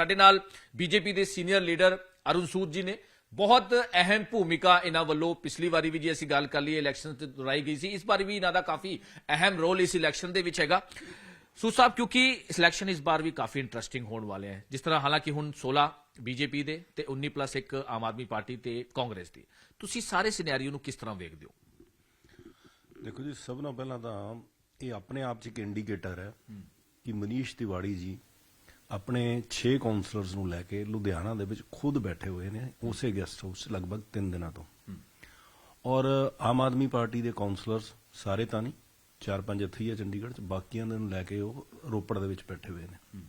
ਸਾਡੇ ਨਾਲ ਬੀਜੇਪੀ ਦੇ ਸੀਨੀਅਰ ਲੀਡਰ ਅਰੁਣ ਸੂਦ ਜੀ ਨੇ। ਬਹੁਤ ਅਹਿਮ ਭੂਮਿਕਾ ਇਹਨਾਂ ਵੱਲੋਂ ਪਿਛਲੀ ਵਾਰੀ ਵੀ ਜੇ ਅਸੀਂ ਗੱਲ ਕਰ ਲਈਏ ਇਲੈਕਸ਼ਨ ਤੇ ਦੁਹਰਾਈ ਗਈ ਸੀ। ਇਸ ਵਾਰ ਵੀ ਇਹਨਾਂ ਦਾ ਕਾਫੀ ਅਹਿਮ ਰੋਲ ਇਸ ਇਲੈਕਸ਼ਨ ਦੇ ਵਿੱਚ ਹੈਗਾ। ਸੂਦ ਸਾਹਿਬ ਕਿਉਂਕਿ ਇਲੈਕਸ਼ਨ ਇਸ ਵਾਰ ਵੀ ਕਾਫੀ ਇੰਟਰਸਟਿੰਗ ਹੋਣ ਵਾਲੇ ਹੈ। ਜਿਸ ਤਰ੍ਹਾਂ ਹਾਲਾਂਕਿ ਹੁਣ 16 ਬੀਜੇਪੀ ਦੇ ਤੇ 19 ਪਲੱਸ ਇੱਕ ਆਮ ਆਦਮੀ ਪਾਰਟੀ ਤੇ ਕਾਂਗਰਸ ਦੀ। ਤੁਸੀਂ ਸਾਰੇ ਸਿਨੈਰੀਓ ਨੂੰ ਕਿਸ ਤਰ੍ਹਾਂ ਵੇਖਦੇ ਹੋ? ਦੇਖੋ ਜੀ ਸਭ ਤੋਂ ਪਹਿਲਾਂ ਤਾਂ ਇਹ ਆਪਣੇ ਆਪ 'ਚ ਇੱਕ ਇੰਡੀਕੇਟਰ ਹੈ। ਕਿ ਮਨੀਸ਼ ਤਿਵਾੜੀ ਜੀ ਆਪਣੇ 6 ਕਾਉਂਸਲਰਸ ਨੂੰ ਲੈ ਕੇ ਲੁਧਿਆਣਾ ਦੇ ਵਿੱਚ ਖੁਦ ਬੈਠੇ ਹੋਏ ਨੇ ਉਸੇ ਗੈਸਟ ਹਾਊਸ 'ਚ ਲਗਭਗ 3 ਦਿਨਾਂ ਤੋਂ। ਔਰ ਆਮ ਆਦਮੀ ਪਾਰਟੀ ਦੇ ਕਾਉਂਸਲਰਸ ਸਾਰੇ ਤਾਂ ਨਹੀਂ ਚਾਰ ਪੰਜ ਇੱਥੇ ਹੀ ਆ ਚੰਡੀਗੜ੍ਹ 'ਚ ਬਾਕੀਆਂ ਦੇ ਨੂੰ ਲੈ ਕੇ ਉਹ ਰੋਪੜ ਦੇ ਵਿੱਚ ਬੈਠੇ ਹੋਏ ਨੇ।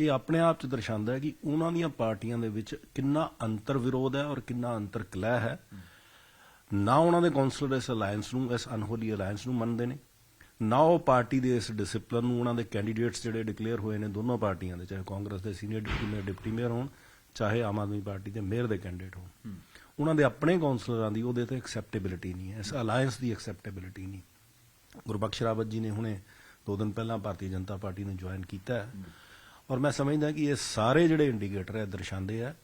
ਇਹ ਆਪਣੇ ਆਪ 'ਚ ਦਰਸਾਉਂਦਾ ਹੈ ਕਿ ਉਹਨਾਂ ਦੀਆਂ ਪਾਰਟੀਆਂ ਦੇ ਵਿੱਚ ਕਿੰਨਾ ਅੰਤਰ ਵਿਰੋਧ ਹੈ ਔਰ ਕਿੰਨਾ ਅੰਤਰ ਕਲਹ ਹੈ। ਨਾ ਉਹਨਾਂ ਦੇ ਕਾਉਂਸਲਰ ਇਸ ਅਲਾਈਅੰਸ ਨੂੰ ਇਸ ਅਨਹੋਲੀ ਅਲਾਈਅੰਸ ਨੂੰ ਮੰਨਦੇ ਨੇ ਨਾ ਉਹ ਪਾਰਟੀ ਦੇ ਇਸ ਡਿਸਪਲਿਨ ਨੂੰ ਉਹਨਾਂ ਦੇ ਕੈਂਡੀਡੇਟਸ ਜਿਹੜੇ ਡਿਕਲੇਅਰ ਹੋਏ ਨੇ ਦੋਨੋਂ ਪਾਰਟੀਆਂ ਦੇ ਚਾਹੇ ਕਾਂਗਰਸ ਦੇ senior deputy mayor deputy mayor ਹੋਣ ਚਾਹੇ ਆਮ ਆਦਮੀ ਪਾਰਟੀ ਦੇ ਮੇਅਰ ਦੇ ਕੈਂਡੀਡੇਟ ਹੋਣ। ਉਹਨਾਂ ਦੇ ਆਪਣੇ ਕਾਉਂਸਲਰਾਂ ਦੀ ਉਹਦੇ ਤੇ ਐਕਸੈਪਟੇਬਿਲਿਟੀ ਨਹੀਂ ਹੈ ਇਸ ਅਲਾਈਅੰਸ ਦੀ ਐਕਸੈਪਟੇਬਿਲਿਟੀ ਨਹੀਂ। ਗੁਰਬਖਸ਼ ਰਾਵਤ ਜੀ ਨੇ ਹੁਣੇ ਦੋ ਦਿਨ ਪਹਿਲਾਂ ਭਾਰਤੀ ਜਨਤਾ ਪਾਰਟੀ ਨੂੰ ਜੁਆਇਨ ਕੀਤਾ ਹੈ। ਔਰ ਮੈਂ ਸਮਝਦਾ ਕਿ ਇਹ ਸਾਰੇ ਜਿਹੜੇ ਇੰਡੀਕੇਟਰ ਹੈ ਦਰਸਾਉਂਦੇ ਆ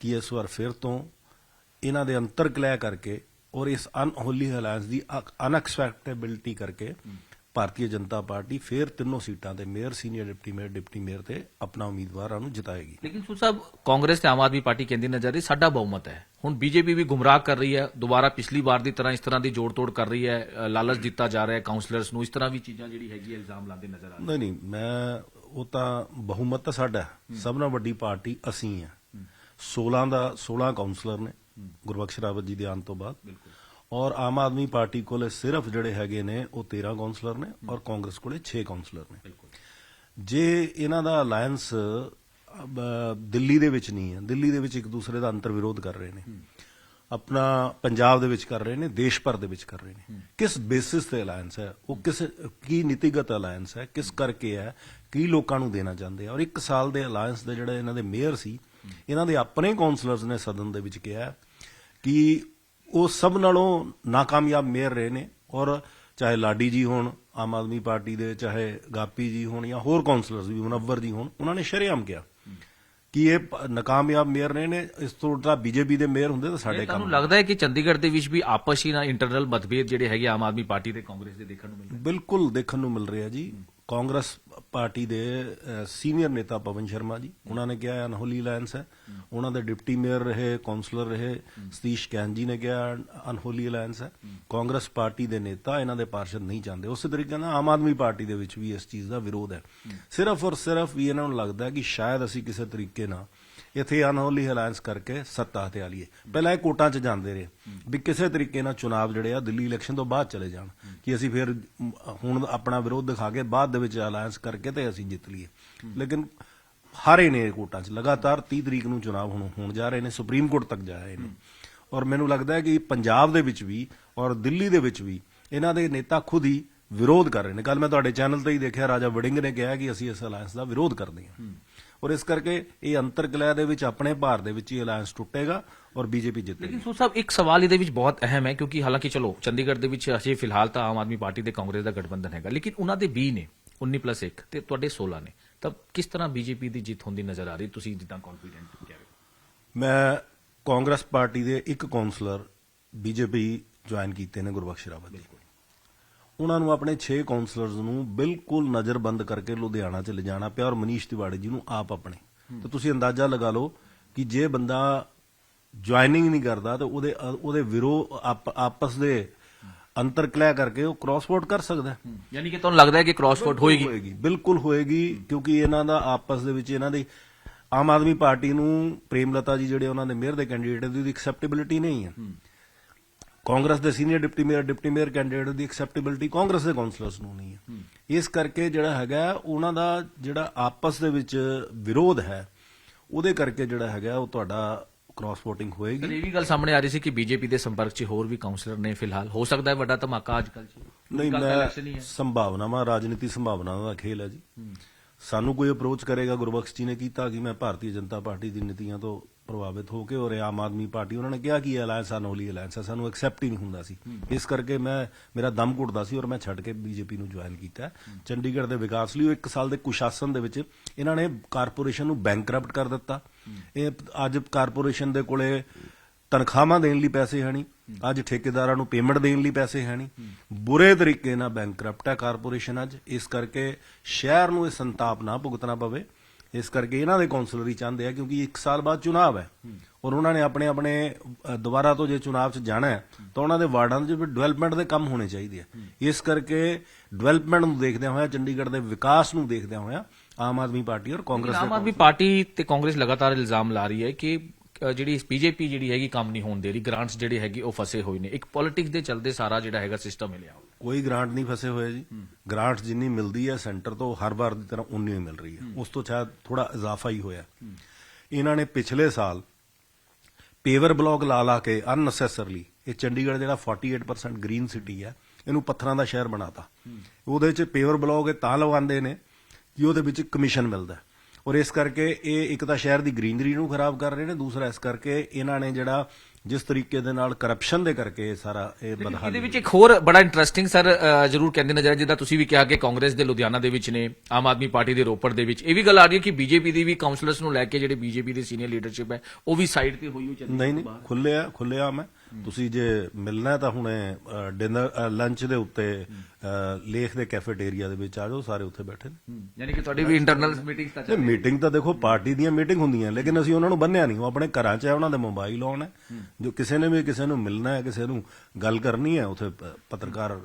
ਕਿ ਇਸ ਵਾਰ ਫਿਰ ਤੋਂ ਇਹਨਾਂ ਦੇ ਅੰਤਰ ਕਲੈ ਕਰਕੇ ਔਰ ਇਸ ਅਨਹੋਲੀ ਅਲਾਈਅੰਸ ਦੀ ਅਨਐਕਸਪੈਕਟੇਬਿਲਿਟੀ ਕਰਕੇ ਭਾਰਤੀ ਜਨਤਾ ਪਾਰਟੀ ਫਿਰ ਤਿੰਨੋਂ ਸੀਟਾਂ ਤੇ mayor senior deputy mayor deputy mayor ਤੇ ਆਪਣਾ ਉਮੀਦਵਾਰਾਂ ਨੂੰ ਜਿਤਾਏਗੀ। ਲੇਕਿਨ ਸੂਦ ਸਾਹਿਬ ਕਾਂਗਰਸ ਤੇ ਆਮ ਆਦਮੀ ਪਾਰਟੀ ਕਹਿੰਦੀ ਨਜ਼ਰ ਰਹੀ ਸਾਡਾ ਬਹੁਮਤ ਹੈ। ਹੁਣ ਬੀਜੇਪੀ ਵੀ ਗੁੰਮਰਾਹ ਕਰ ਰਹੀ ਹੈ ਦੁਬਾਰਾ ਪਿਛਲੀ ਵਾਰ ਦੀ ਤਰ੍ਹਾਂ ਇਸ ਤਰ੍ਹਾਂ ਦੀ ਜੋੜ-ਤੋੜ ਕਰ ਰਹੀ ਹੈ ਲਾਲਚ ਦਿੱਤਾ ਜਾ ਰਿਹਾ ਹੈ ਕਾਉਂਸਲਰਸ ਨੂੰ। ਇਸ ਤਰ੍ਹਾਂ ਵੀ ਚੀਜ਼ਾਂ ਜਿਹੜੀ ਹੈਗੀ ਇਲਜ਼ਾਮ ਲਾਉਂਦੇ ਨਜ਼ਰ ਆ ਰਹੇ ਨਹੀਂ ਨਹੀਂ ਮੈਂ ਉਹ ਤਾਂ ਬਹੁਮਤ ਤਾਂ ਸਾਡਾ। ਸਭ ਨਾਲੋਂ ਵੱਡੀ ਪਾਰਟੀ ਅਸੀਂ ਆ 16 ਦਾ 16 ਕਾਉਂਸਲਰ ਨੇ ਗੁਰਬਖਸ਼ ਰਾਵਤ ਜੀ ਦੇ ਆਉਣ ਤੋਂ ਬਾਅਦ। ਬਿਲਕੁਲ। ਔਰ ਆਮ ਆਦਮੀ ਪਾਰਟੀ ਕੋਲੇ ਸਿਰਫ ਜਿਹੜੇ ਹੈਗੇ ਨੇ ਉਹ 13 ਕਾਉਂਸਲਰ ਨੇ ਔਰ ਕਾਂਗਰਸ ਕੋਲੇ 6 ਕਾਉਂਸਲਰ ਨੇ। ਜੇ ਇਹਨਾਂ ਦਾ ਅਲਾਈਅੰਸ ਦਿੱਲੀ ਦੇ ਵਿੱਚ ਨਹੀਂ ਹੈ ਦਿੱਲੀ ਦੇ ਵਿੱਚ ਇੱਕ ਦੂਸਰੇ ਦਾ ਅੰਤਰ ਵਿਰੋਧ ਕਰ ਰਹੇ ਨੇ। ਆਪਣਾ ਪੰਜਾਬ ਦੇ ਵਿੱਚ ਕਰ ਰਹੇ ਨੇ ਦੇਸ਼ ਭਰ ਦੇ ਵਿੱਚ ਕਰ ਰਹੇ ਨੇ। ਕਿਸ ਬੇਸਿਸ ਤੇ ਅਲਾਈਅੰਸ ਹੈ? ਉਹ ਕਿਸ ਕੀ ਨੀਤੀਗਤ ਅਲਾਈਅੰਸ ਹੈ? ਕਿਸ ਕਰਕੇ ਹੈ? ਕੀ ਲੋਕਾਂ ਨੂੰ ਦੇਣਾ ਚਾਹੁੰਦੇ ਆ? ਔਰ ਇੱਕ ਸਾਲ ਦੇ ਅਲਾਈਅੰਸ ਦੇ ਜਿਹੜੇ ਇਹਨਾਂ ਦੇ ਮੇਅਰ ਸੀ ਇਹਨਾਂ ਦੇ ਆਪਣੇ ਕਾਉਂਸਲਰਸ ਨੇ ਸਦਨ ਦੇ ਵਿੱਚ ਕਿਹਾ ਕਿ ਉਹ ਸਭ ਨਾਲੋਂ ਨਾਕਾਮਯਾਬ ਮੇਅਰ ਰਹੇ ਨੇ। ਔਰ ਚਾਹੇ ਲਾਡੀ ਜੀ ਹੋਣ ਆਮ ਆਦਮੀ ਪਾਰਟੀ ਦੇ ਚਾਹੇ ਗਾਪੀ ਜੀ ਹੋਣ ਜਾਂ ਹੋਰ ਕਾਉਂਸਲਰਸ ਵੀ ਮੁਨੱਵਰ ਜੀ ਹੋਣ ਉਹਨਾਂ ਨੇ ਸ਼ਰੇਆਮ ਕਿਹਾ ਕਿ ਇਹ ਨਾਕਾਮਯਾਬ ਮੇਅਰ ਰਹੇ ਨੇ ਇਸ ਤੋਂ ਉਲਟਾ ਬੀਜੇਪੀ ਦੇ ਮੇਅਰ ਹੁੰਦੇ ਤਾਂ ਸਾਡੇ ਕੰਮ ਤੁਹਾਨੂੰ ਲੱਗਦਾ ਹੈ ਕਿ ਚੰਡੀਗੜ੍ਹ ਦੇ ਵਿੱਚ ਵੀ ਆਪਸੀ ਨਾ ਇੰਟਰਨਲ ਮਤਭੇਦ ਜਿਹੜੇ ਹੈਗੇ ਆਮ ਆਦਮੀ ਪਾਰਟੀ ਤੇ ਕਾਂਗਰਸ ਦੇ ਦੇਖਣ ਨੂੰ ਮਿਲ ਰਹੇ ਬਿਲਕੁਲ ਦੇਖਣ ਨੂੰ ਮਿਲ ਰਿਹਾ ਜੀ। ਕਾਂਗਰਸ ਪਾਰਟੀ ਦੇ ਸੀਨੀਅਰ ਨੇਤਾ ਪਵਨ ਸ਼ਰਮਾ ਜੀ। ਉਹਨਾਂ ਨੇ ਕਿਹਾ, ਅਨਹੋਲੀ ਅਲਾਈਅੰਸ ਹੈ। ਉਹਨਾਂ ਦੇ ਡਿਪਟੀ ਮੇਅਰ ਰਹੇ ਕਾਉਂਸਲਰ ਰਹੇ, ਸਤੀਸ਼ ਕੈਨ ਜੀ ਨੇ ਕਿਹਾ, ਅਨਹੋਲੀ ਅਲਾਈਅੰਸ ਹੈ। ਕਾਂਗਰਸ ਪਾਰਟੀ ਦੇ ਨੇਤਾ ਇਹਨਾਂ ਦੇ ਪਾਰਸ਼ਦ ਨਹੀਂ ਚਾਹੁੰਦੇ ਉਸੇ ਤਰੀਕੇ ਨਾਲ ਆਮ ਆਦਮੀ ਪਾਰਟੀ ਦੇ ਵਿੱਚ ਵੀ ਇਸ ਚੀਜ਼ ਦਾ ਵਿਰੋਧ ਹੈ। ਸਿਰਫ ਔਰ ਸਿਰਫ ਵੀ ਇਹਨਾਂ ਨੂੰ ਲੱਗਦਾ ਕਿ ਸ਼ਾਇਦ ਅਸੀਂ ਕਿਸੇ ਤਰੀਕੇ ਨਾਲ ਇੱਥੇ ਅਨਹੋਲੀ ਅਲਾਈਅੰਸ ਕਰਕੇ ਸੱਤਾ ਤੇ ਆ ਲਈਏ। ਪਹਿਲਾਂ ਇਹ ਕੋਟਾਂ 'ਚ ਜਾਂਦੇ ਰਹੇ ਵੀ ਕਿਸੇ ਤਰੀਕੇ ਨਾਲ ਚੁਣਾਵ ਜਿਹੜੇ ਆ ਦਿੱਲੀ ਇਲੈਕਸ਼ਨ ਤੋਂ ਬਾਅਦ ਚਲੇ ਜਾਣ ਕਿ ਅਸੀਂ ਫਿਰ ਹੁਣ ਆਪਣਾ ਵਿਰੋਧ ਦਿਖਾ ਕੇ ਬਾਅਦ ਦੇ ਵਿੱਚ ਅਲਾਈਅੰਸ ਕਰਕੇ ਤੇ ਅਸੀਂ ਜਿੱਤ ਲਈਏ। ਲੇਕਿਨ ਹਾਰੇ ਨੇ ਇਹ ਕੋਟਾਂ 'ਚ। ਲਗਾਤਾਰ 30 ਤਰੀਕ ਨੂੰ ਚੁਣਾਵ ਹੁਣ ਹੋਣ ਜਾ ਰਹੇ ਨੇ, ਸੁਪਰੀਮ ਕੋਰਟ ਤੱਕ ਜਾ ਰਹੇ ਨੇ। ਔਰ ਮੈਨੂੰ ਲੱਗਦਾ ਹੈ ਕਿ ਪੰਜਾਬ ਦੇ ਵਿੱਚ ਵੀ ਔਰ ਦਿੱਲੀ ਦੇ ਵਿੱਚ ਵੀ ਇਹਨਾਂ ਦੇ ਨੇਤਾ ਖੁਦ ਹੀ ਵਿਰੋਧ ਕਰ ਰਹੇ ਨੇ। ਕੱਲ ਮੈਂ ਤੁਹਾਡੇ ਚੈਨਲ ਤੇ ਹੀ ਦੇਖਿਆ, ਰਾਜਾ ਵੜਿੰਗ ਨੇ ਕਿਹਾ ਕਿ ਅਸੀਂ ਇਸ ਅਲਾਈਅੰਸ ਦਾ ਵਿਰੋਧ ਕਰਦੇ ਹਾਂ। ਔਰ ਇਸ ਕਰਕੇ ਇਹ ਅੰਤਰਕਲੈ ਦੇ ਵਿੱਚ ਆਪਣੇ ਭਾਰ ਦੇ ਵਿੱਚ ਹੀ ਅਲਾਈਅੰਸ ਟੁੱਟੇਗਾ ਔਰ ਬੀਜੇਪੀ ਜਿੱਤੇਗੀ। ਲੇਕਿਨ ਸੂਦ ਸਾਹਿਬ ਇੱਕ ਸਵਾਲ ਇਹਦੇ ਵਿੱਚ ਬਹੁਤ ਅਹਿਮ ਹੈ ਕਿਉਂਕਿ ਹਾਲਾਂਕਿ ਚਲੋ ਚੰਡੀਗੜ੍ਹ ਦੇ ਵਿੱਚ ਅਜੇ ਫਿਲਹਾਲ ਤਾਂ ਆਮ ਆਦਮੀ ਪਾਰਟੀ ਤੇ ਕਾਂਗਰਸ ਦਾ ਗਠਬੰਧਨ ਹੈਗਾ। ਲੇਕਿਨ ਉਹਨਾਂ ਦੇ 20 ਨੇ 19+1 ਤੇ ਤੁਹਾਡੇ 16 ਨੇ। ਤਾਂ ਕਿਸ ਤਰ੍ਹਾਂ ਬੀਜੇਪੀ ਦੀ ਜਿੱਤ ਹੁੰਦੀ ਨਜ਼ਰ ਆ ਰਹੀ? ਤੁਸੀਂ ਜਿੱਦਾਂ ਕੌਨਫੀਡੈਂਟ ਕਹਿ ਰਹੇ ਮੈਂ ਕਾਂਗਰਸ ਪਾਰਟੀ ਦੇ ਇੱਕ ਕਾਉਂਸਲਰ ਬੀਜੇਪੀ ਜੁਆਇਨ ਕੀਤੇ ਨੇ ਗੁਰਬਖਸ਼ ਰਾਵਤ ਜੀ। ਉਹਨਾਂ ਨੂੰ ਆਪਣੇ 6 ਕਾਉਂਸਲਰਸ ਨੂੰ ਬਿਲਕੁਲ ਨਜ਼ਰਬੰਦ ਕਰਕੇ ਲੁਧਿਆਣਾ 'ਚ ਲਿਜਾਣਾ ਪਿਆ ਔਰ ਮਨੀਸ਼ ਤਿਵਾੜੀ ਜੀ ਨੂੰ ਆਪ ਆਪਣੇ। ਤੇ ਤੁਸੀਂ ਅੰਦਾਜ਼ਾ ਲਗਾ ਲਓ ਕਿ ਜੇ ਬੰਦਾ ਜੁਆਇਨਿੰਗ ਨਹੀਂ ਕਰਦਾ ਤਾਂ ਉਹਦੇ ਉਹਦੇ ਵਿਰੋ ਆਪ- ਆਪਸ ਦੇ ਅੰਤਰ ਕਲੈ ਕਰਕੇ ਉਹ ਕ੍ਰਾਸ ਵੋਟ ਕਰ ਸਕਦਾ ਯਾਨੀ ਕਿ ਤੁਹਾਨੂੰ ਲੱਗਦਾ ਹੈ ਕਿ ਕ੍ਰਾਸਵੋਟ ਹੋਏਗੀ? ਹੋਏਗੀ ਬਿਲਕੁਲ ਹੋਏਗੀ ਕਿਉਂਕਿ ਇਹਨਾਂ ਦਾ ਆਪਸ ਦੇ ਵਿੱਚ ਇਹਨਾਂ ਦੀ ਆਮ ਆਦਮੀ ਪਾਰਟੀ ਨੂੰ ਪ੍ਰੇਮਲਤਾ ਜੀ ਜਿਹੜੇ ਉਹਨਾਂ ਦੇ ਮੇਅਰ ਦੇ ਕੈਂਡੀਡੇਟ ਦੀ ਐਕਸੈਪਟੇਬਿਲਿਟੀ ਨਹੀਂ ਹੈ। ਕਾਂਗਰਸ ਦੇ senior deputy mayor deputy mayor candidate ਦੀ ਐਕਸੈਪਟੇਬਿਲਿਟੀ ਕਾਂਗਰਸ ਦੇ ਕਾਉਂਸਲਰਸ ਨੂੰ ਨਹੀਂ ਹੈ। ਇਸ ਕਰਕੇ ਜਿਹੜਾ ਹੈਗਾ ਉਹਨਾਂ ਦਾ ਜਿਹੜਾ ਆਪਸ ਦੇ ਵਿੱਚ ਵਿਰੋਧ ਹੈ ਉਹਦੇ ਕਰਕੇ ਜਿਹੜਾ ਹੈਗਾ ਉਹ ਤੁਹਾਡਾ ਕ੍ਰਾਸ ਵੋਟਿੰਗ ਹੋਏਗੀ। ਇਹ ਵੀ ਗੱਲ ਸਾਹਮਣੇ ਆ ਰਹੀ ਸੀ ਕਿ ਬੀਜੇਪੀ ਦੇ ਸੰਪਰਕ 'ਚ ਹੋਰ ਵੀ ਕਾਉਂਸਲਰ ਨੇ ਫਿਲਹਾਲ। ਹੋ ਸਕਦਾ ਹੈ ਵੱਡਾ ਧਮਾਕਾ ਅੱਜ ਕੱਲ੍ਹ 'ਚ ਨਹੀਂ ਮੈਂ। ਸੰਭਾਵਨਾਵਾਂ ਰਾਜਨੀਤੀ ਸੰਭਾਵਨਾਵਾਂ ਦਾ ਖੇਲ ਹੈ ਜੀ। ਸਾਨੂੰ ਕੋਈ ਅਪਰੋਚ ਕਰੇਗਾ ਗੁਰਬਖਸ਼ ਜੀ ਨੇ ਕੀਤਾ ਕਿ ਮੈਂ ਭਾਰਤੀ ਜਨਤਾ ਪਾਰਟੀ ਦੀ ਨੀਤੀਆਂ ਤੋਂ ਪ੍ਰਭਾਵਿਤ ਹੋ ਕੇ ਔਰ ਇਹ ਆਮ ਆਦਮੀ ਪਾਰਟੀ ਉਹਨਾਂ ਨੇ ਕਿਹਾ ਕਿ ਇਹ ਅਲਾਇੰਸ ਅਨੋਲੀ ਅਲਾਇੰਸ ਹੈ ਸਾਨੂੰ ਐਕਸੈਪਟ ਹੀ ਨਹੀਂ ਹੁੰਦਾ ਸੀ। ਇਸ ਕਰਕੇ ਮੈਂ ਮੇਰਾ ਦਮ ਘੁੱਟਦਾ ਸੀ ਔਰ ਮੈਂ ਛੱਡ ਕੇ ਬੀਜੇਪੀ ਨੂੰ ਜੁਆਇਨ ਕੀਤਾ। ਚੰਡੀਗੜ੍ਹ ਦੇ ਵਿਕਾਸ ਲਈ ਉਹ ਇੱਕ ਸਾਲ ਦੇ ਕੁਸ਼ਾਸਨ ਦੇ ਵਿੱਚ ਇਹਨਾਂ ਨੇ ਕਾਰਪੋਰੇਸ਼ਨ ਨੂੰ ਬੈਂਕਰਪਟ ਕਰ ਦਿੱਤਾ। ਇਹ ਅੱਜ ਕਾਰਪੋਰੇਸ਼ਨ ਦੇ ਕੋਲੇ ਤਨਖਾਹਾਂ ਦੇਣ ਲਈ ਪੈਸੇ ਹੈ ਨਹੀਂ। ਅੱਜ ਠੇਕੇਦਾਰਾਂ ਨੂੰ ਪੇਮੈਂਟ ਦੇਣ ਲਈ ਪੈਸੇ ਹੈ ਨਹੀਂ। ਬੁਰੇ ਤਰੀਕੇ ਨਾਲ ਬੈਂਕਰਪਟ ਹੈ ਕਾਰਪੋਰੇਸ਼ਨ ਅੱਜ। ਇਸ ਕਰਕੇ ਸ਼ਹਿਰ ਨੂੰ ਇਹ ਸੰਤਾਪ ਨਾ ਭੁਗਤਣਾ ਪਵੇ। ਇਸ ਕਰਕੇ ਇਹਨਾਂ ਦੇ ਕੌਂਸਲਰ ਹੀ ਚਾਹੁੰਦੇ ਆ ਕਿਉਂਕਿ 1 ਸਾਲ ਬਾਅਦ ਚੁਣਾਵ ਹੈ। ਔਰ ਉਹਨਾਂ ਨੇ ਆਪਣੇ ਆਪਣੇ ਦੁਬਾਰਾ ਤੋਂ ਜੇ ਚੁਣਾਵ 'ਚ ਜਾਣਾ ਹੈ ਤਾਂ ਉਹਨਾਂ ਦੇ ਵਾਰਡਾਂ 'ਚ ਵੀ ਡਿਵੈਲਪਮੈਂਟ ਦੇ ਕੰਮ ਹੋਣੇ ਚਾਹੀਦੇ ਆ। ਇਸ ਕਰਕੇ ਡਿਵੈਲਪਮੈਂਟ ਨੂੰ ਦੇਖਦਿਆਂ ਹੋਇਆ ਚੰਡੀਗੜ੍ਹ ਦੇ ਵਿਕਾਸ ਨੂੰ ਦੇਖਦਿਆਂ ਹੋਇਆ ਆਮ ਆਦਮੀ ਪਾਰਟੀ ਔਰ ਕਾਂਗਰਸ ਆਮ ਆਦਮੀ ਪਾਰਟੀ ਤੇ ਕਾਂਗਰਸ ਲਗਾਤਾਰ ਇਲਜ਼ਾਮ ਲਾ ਰਹੀ ਹੈ ਕਿ ਜਿਹੜੀ ਬੀਜੇਪੀ ਜਿਹੜੀ ਹੈਗੀ ਕੰਮ ਨਹੀਂ ਹੋਣ ਦੇ ਰਹੀ ਗ੍ਰਾਂਟਸ ਜਿਹੜੇ ਹੈਗੇ ਉਹ ਫਸੇ ਹੋਏ ਨੇ। ਇੱਕ ਪੋਲਿਟਿਕਸ ਦੇ ਚੱਲਦੇ ਸਾਰਾ ਜਿਹੜਾ ਹੈਗਾ ਸਿਸਟਮ ਹਿਲਿਆ ਕੋਈ ਗ੍ਰਾਂਟ ਨਹੀਂ ਫਸੇ ਹੋਏ ਜੀ। ਗ੍ਰਾਂਟ ਜਿੰਨੀ ਮਿਲਦੀ ਹੈ ਸੈਂਟਰ ਤੋਂ ਹਰ ਵਾਰ ਦੀ ਤਰ੍ਹਾਂ ਉਨੀ ਹੀ ਮਿਲ ਰਹੀ ਹੈ। ਉਸ ਤੋਂ ਸ਼ਾਇਦ ਥੋੜਾ ਇਜ਼ਾਫਾ ਹੀ ਹੋਇਆ। ਇਹਨਾਂ ਨੇ ਪਿਛਲੇ ਸਾਲ ਪੇਵਰ ਬਲੌਕ ਲਾ ਲਾ ਕੇ ਅਨਨੈਸੈਸਰਲੀ ਇਹ ਚੰਡੀਗੜ੍ਹ ਜਿਹੜਾ 48% ਗ੍ਰੀਨ ਸਿਟੀ ਹੈ ਇਹਨੂੰ ਪੱਥਰਾਂ ਦਾ ਸ਼ਹਿਰ ਬਣਾਤਾ। ਉਹਦੇ 'ਚ ਪੇਵਰ ਬਲੌਕ ਇਹ ਤਾਂ ਲਗਾਉਂਦੇ ਨੇ ਕਿ ਉਹਦੇ ਵਿੱਚ ਕਮਿਸ਼ਨ ਮਿਲਦਾ। ਔਰ ਇਸ ਕਰਕੇ ਇਹ ਇੱਕ ਤਾਂ ਸ਼ਹਿਰ ਦੀ ਗ੍ਰੀਨਰੀ ਨੂੰ ਖਰਾਬ ਕਰ ਰਹੇ ਨੇ ਦੂਸਰਾ ਇਸ ਕਰਕੇ ਇਹਨਾਂ ਨੇ ਜਿਹੜਾ ਜਿਸ ਤਰੀਕੇ ਦੇ ਨਾਲ ਕਰਪਸ਼ਨ ਦੇ ਕਰਕੇ ਇਹ ਸਾਰਾ ਇਹ ਬਦਹਾਲੀ ਇਹਦੇ ਵਿੱਚ ਇੱਕ ਹੋਰ ਬੜਾ ਇੰਟਰਸਟਿੰਗ ਸਰ ਜਰੂਰ ਕਹਿੰਦੇ ਨਜ਼ਰ ਜਿੱਦਾਂ ਤੁਸੀਂ ਵੀ ਕਿਹਾ ਕਿ ਕਾਂਗਰਸ ਦੇ ਲੁਧਿਆਣਾ ਦੇ ਵਿੱਚ ਨੇ ਆਮ ਆਦਮੀ ਪਾਰਟੀ ਦੇ ਰੋਪੜ ਦੇ ਵਿੱਚ। ਇਹ ਵੀ ਗੱਲ ਆ ਰਹੀ ਹੈ ਕਿ ਬੀਜੇਪੀ ਦੀ ਵੀ ਕਾਉਂਸਲਰਸ ਨੂੰ ਲੈ ਕੇ ਜਿਹੜੇ ਬੀਜੇਪੀ ਦੇ ਸੀਨੀਅਰ ਲੀਡਰਸ਼ਿਪ ਹੈ ਉਹ ਵੀ ਸਾਈਡ ਤੇ ਹੋਈ ਹੋਈ ਚੱਲੀ ਨਹੀਂ ਨਹੀਂ ਖੁੱਲਿਆ ਖੁੱਲਿਆ ਮੈਂ ਤੁਸੀਂ ਜੇ ਮਿਲਣਾ ਤਾਂ ਹੁਣੇ ਡਿਨਰ ਲੰਚ ਦੇ ਉੱਤੇ ਲੇਖ ਦੇ ਕੈਫੇਟੇਰੀਆ ਦੇ ਵਿੱਚ ਆ ਜਾਓ ਸਾਰੇ ਉੱਥੇ ਬੈਠੇ ਨੇ। ਯਾਨੀ ਕਿ ਤੁਹਾਡੀ ਵੀ ਇੰਟਰਨਲ ਮੀਟਿੰਗਸ ਤਾਂ ਇਹ ਮੀਟਿੰਗ ਤਾਂ ਦੇਖੋ ਪਾਰਟੀ ਦੀਆਂ ਮੀਟਿੰਗ ਹੁੰਦੀਆਂ ਲੇਕਿਨ ਅਸੀਂ ਉਹਨਾਂ ਨੂੰ ਬੰਨਿਆ ਨਹੀਂ। ਉਹ ਆਪਣੇ ਘਰਾਂ 'ਚ ਹੈ ਉਹਨਾਂ ਦੇ ਮੋਬਾਈਲ ਆਨ ਹੈ। ਜੋ ਕਿਸੇ ਨੇ ਵੀ ਕਿਸੇ ਨੂੰ ਮਿਲਣਾ ਹੈ ਕਿਸੇ ਨੂੰ ਗੱਲ ਕਰਨੀ ਹੈ ਉੱਥੇ ਪੱਤਰਕਾਰ